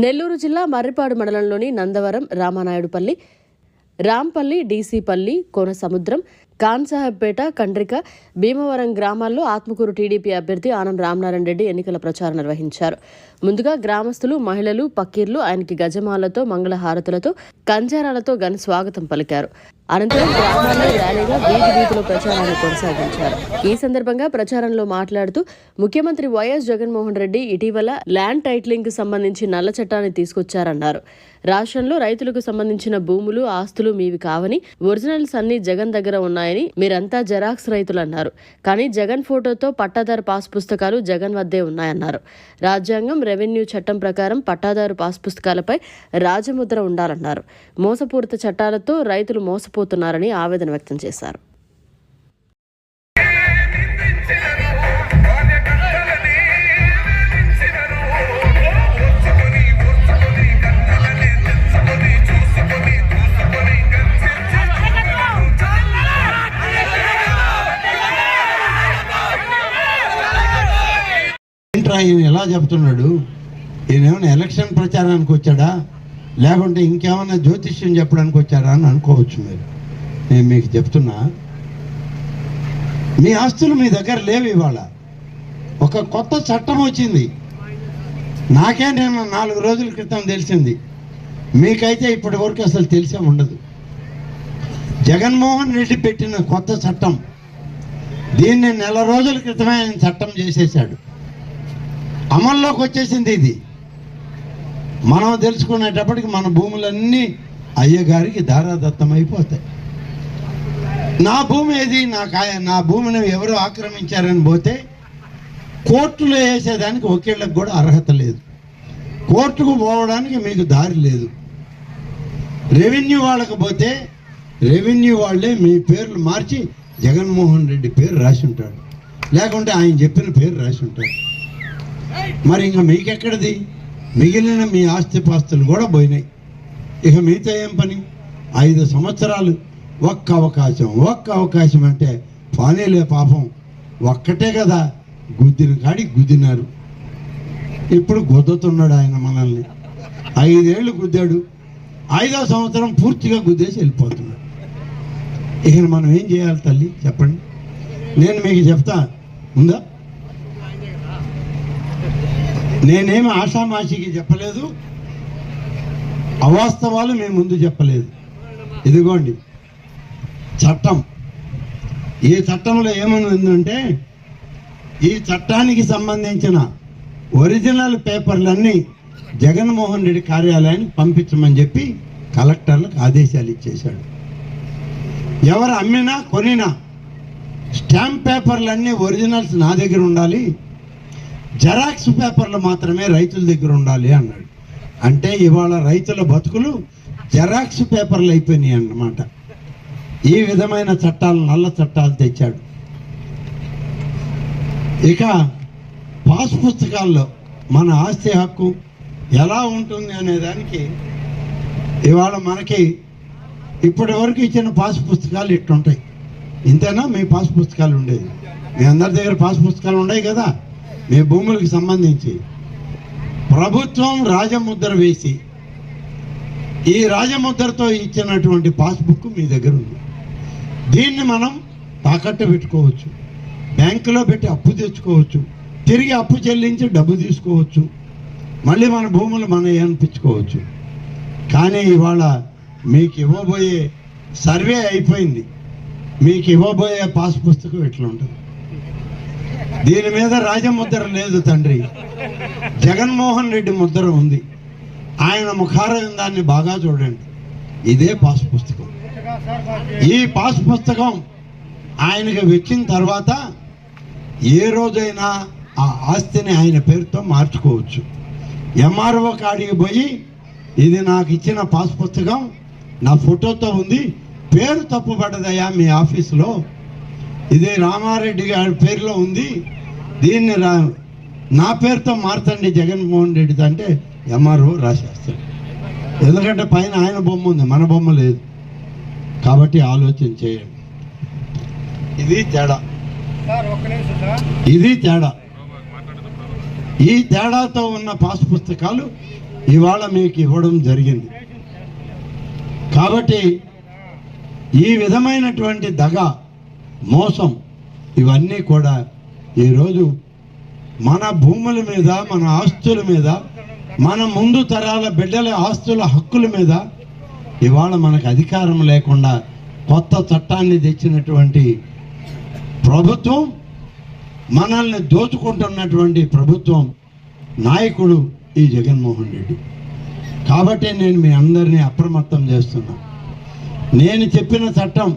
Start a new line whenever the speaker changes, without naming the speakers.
నెల్లూరు జిల్లా మర్రిపాడు మండలంలోని నందవరం రామానాయుడుపల్లి రాంపల్లి డీసీపల్లి కోనసముద్రం కాన్సాహెబ్పేట కండ్రిక భీమవరం గ్రామాల్లో ఆత్మకూరు టీడీపీ అభ్యర్థి ఆనం రామనారాయణ రెడ్డి ఎన్నికల ప్రచారం నిర్వహించారు. ముందుగా గ్రామస్తులు మహిళలు పక్కీర్లు ఆయనకి గజమాలతో మంగళహారతులతో కంజారాలతో ఘన స్వాగతం పలికారు. అనంతరం గ్రామాల్లో ర్యాలీగా వీధి వీధిలో ప్రచారాన్ని కొనసాగించారు. ఈ సందర్భంగా ప్రచారంలో మాట్లాడుతూ ముఖ్యమంత్రి వైఎస్ జగన్మోహన్ రెడ్డి ఇటీవల ల్యాండ్ టైటిలింగ్కు సంబంధించి నల్ల చట్టాన్ని తీసుకొచ్చారన్నారు. రాష్ట్రంలో రైతులకు సంబంధించిన భూములు ఆస్తులు మీవి కావని ఒరిజినల్స్ అన్ని జగన్ దగ్గర ఉన్నాయి ఉన్నాయని మీరంతా జెరాక్స్ రైతులు అన్నారు కానీ జగన్ ఫోటోతో పట్టాదారు పాస్ పుస్తకాలు జగన్ వద్దే ఉన్నాయన్నారు. రాజ్యాంగం రెవెన్యూ చట్టం ప్రకారం పట్టాదారు పాస్ పుస్తకాలపై రాజముద్ర ఉండాలన్నారు. మోసపూరిత చట్టాలతో రైతులు మోసపోతున్నారని ఆవేదన వ్యక్తం చేశారు.
ఏంట్రా ఈయన ఎలా చెప్తున్నాడు? ఈయనేమైనా ఎలక్షన్ ప్రచారానికి వచ్చాడా? లేకుంటే ఇంకేమైనా జ్యోతిష్యం చెప్పడానికి వచ్చాడా అని అనుకోవచ్చు మీరు. నేను మీకు చెప్తున్నా మీ ఆస్తులు మీ దగ్గర లేవు ఇవాళ. ఒక కొత్త చట్టం వచ్చింది. నాకే నేను నాలుగు రోజుల క్రితం తెలిసింది. మీకైతే ఇప్పటి వరకు అసలు తెలిసే ఉండదు. జగన్మోహన్ రెడ్డి పెట్టిన కొత్త చట్టం దీన్ని నెల రోజుల క్రితమే ఆయన చట్టం చేసేసాడు అమల్లోకి వచ్చేసింది ఇది. మనం తెలుసుకునేటప్పటికి మన భూములన్నీ అయ్యగారికి దారాదత్తం అయిపోతాయి. నా భూమి ఏది? నాకు కాయ నా భూమిని ఎవరు ఆక్రమించారని పోతే కోర్టులో వేసేదానికి ఒకళ్ళకి కూడా అర్హత లేదు. కోర్టుకు పోవడానికి మీకు దారి లేదు. రెవెన్యూ వాళ్ళకి పోతే రెవెన్యూ వాళ్ళే మీ పేర్లు మార్చి జగన్మోహన్ రెడ్డి పేరు రాసి ఉంటాడు. లేకుంటే ఆయన చెప్పిన పేరు రాసి ఉంటాడు. మరి ఇంకా మీకెక్కడిది? మిగిలిన మీ ఆస్తిపాస్తులు కూడా పోయినాయి. ఇక మీతో ఏం పని? ఐదు సంవత్సరాలు. ఒక్క అవకాశం ఒక్క అవకాశం అంటే పానీలే పాపం. ఒక్కటే కదా గుద్దిన కాడి గుద్దినారు. ఇప్పుడు గుద్దుతున్నాడు ఆయన మనల్ని. ఐదేళ్ళు గుద్దాడు. ఐదో సంవత్సరం పూర్తిగా గుద్దేసి వెళ్ళిపోతున్నాడు. ఇక మనం ఏం చేయాలి తల్లి? చెప్పండి. నేను మీకు చెప్తా. ఉందా? నేనేమి ఆషామాషికి చెప్పలేదు. అవాస్తవాలు మేము ముందు చెప్పలేదు. ఇదిగోండి. చట్టం. ఈ చట్టంలో ఏమనుందంటే ఈ చట్టానికి సంబంధించిన ఒరిజినల్ పేపర్లన్నీ జగన్మోహన్ రెడ్డి కార్యాలయానికి పంపించమని చెప్పి కలెక్టర్లకు ఆదేశాలు ఇచ్చేశాడు. ఎవరు అమ్మినా కొనినా స్టాంప్ పేపర్లన్నీ ఒరిజినల్స్ నా దగ్గర ఉండాలి. జెరాక్స్ పేపర్లు మాత్రమే రైతుల దగ్గర ఉండాలి అన్నాడు. అంటే ఇవాళ రైతుల బతుకులు జెరాక్స్ పేపర్లు అయిపోయినాయి అన్నమాట. ఈ విధమైన చట్టాలు నల్ల చట్టాలు తెచ్చాడు. ఇక పాస్ పుస్తకాల్లో మన ఆస్తి హక్కు ఎలా ఉంటుంది అనే దానికి ఇవాళ మనకి ఇప్పటి వరకు ఇచ్చిన పాస్ పుస్తకాలు ఇట్టుంటాయి ఇంతేనా? మీ పాస్ పుస్తకాలు ఉండేది మీ అందరి దగ్గర పాస్ పుస్తకాలు ఉన్నాయి కదా? మీ భూములకు సంబంధించి ప్రభుత్వం రాజముద్ర వేసి ఈ రాజముద్రతో ఇచ్చినటువంటి పాస్బుక్ మీ దగ్గర ఉంది. దీన్ని మనం తాకట్టు పెట్టుకోవచ్చు. బ్యాంకులో పెట్టి అప్పు తెచ్చుకోవచ్చు. తిరిగి అప్పు చెల్లించి డబ్బు తీసుకోవచ్చు. మళ్ళీ మన భూములు మనం అనిపించుకోవచ్చు. కానీ ఇవాళ మీకు ఇవ్వబోయే సర్వే అయిపోయింది. మీకు ఇవ్వబోయే పాస్ పుస్తకం ఎట్లా ఉంటుంది దీని మీద రాజముద్ర లేదు తండ్రి. జగన్మోహన్ రెడ్డి ముద్ర ఉంది. ఆయన ముఖారవిందాన్ని బాగా చూడండి. ఇదే పాస్ పుస్తకం. ఈ పాస్ పుస్తకం ఆయనకి వచ్చిన తర్వాత ఏ రోజైనా ఆ ఆస్తిని ఆయన పేరుతో మార్చుకోవచ్చు. ఎంఆర్ఓ కాడికి పోయి ఇది నాకు ఇచ్చిన పాస్ పుస్తకం నా ఫోటోతో ఉంది పేరు తప్పుపడ్డదయ్యా మీ ఆఫీసులో. ఇది రామారెడ్డి గారి పేరులో ఉంది. దీన్ని రా నా పేరుతో మార్చండి జగన్మోహన్ రెడ్డి అంటే ఎంఆర్ఓ రాసేస్తాడు ఎందుకంటే పైన ఆయన బొమ్మ ఉంది మన బొమ్మ లేదు. కాబట్టి ఆలోచన చేయండి. ఇది తేడా. ఇది తేడా. ఈ తేడాతో ఉన్న పాస్ పుస్తకాలు ఇవాళ మీకు ఇవ్వడం జరిగింది. కాబట్టి ఈ విధమైనటువంటి దగ మోసం. ఇవన్నీ కూడా ఈరోజు మన భూముల మీద మన ఆస్తుల మీద మన ముందు తరాల బిడ్డల ఆస్తుల హక్కుల మీద ఇవాళ మనకు అధికారం లేకుండా కొత్త చట్టాన్ని తెచ్చినటువంటి ప్రభుత్వం మనల్ని దోచుకుంటున్నటువంటి ప్రభుత్వం నాయకుడు ఈ జగన్మోహన్ రెడ్డి. కాబట్టి నేను మీ అందరినీ అప్రమత్తం చేస్తున్నా. నేను చెప్పిన చట్టం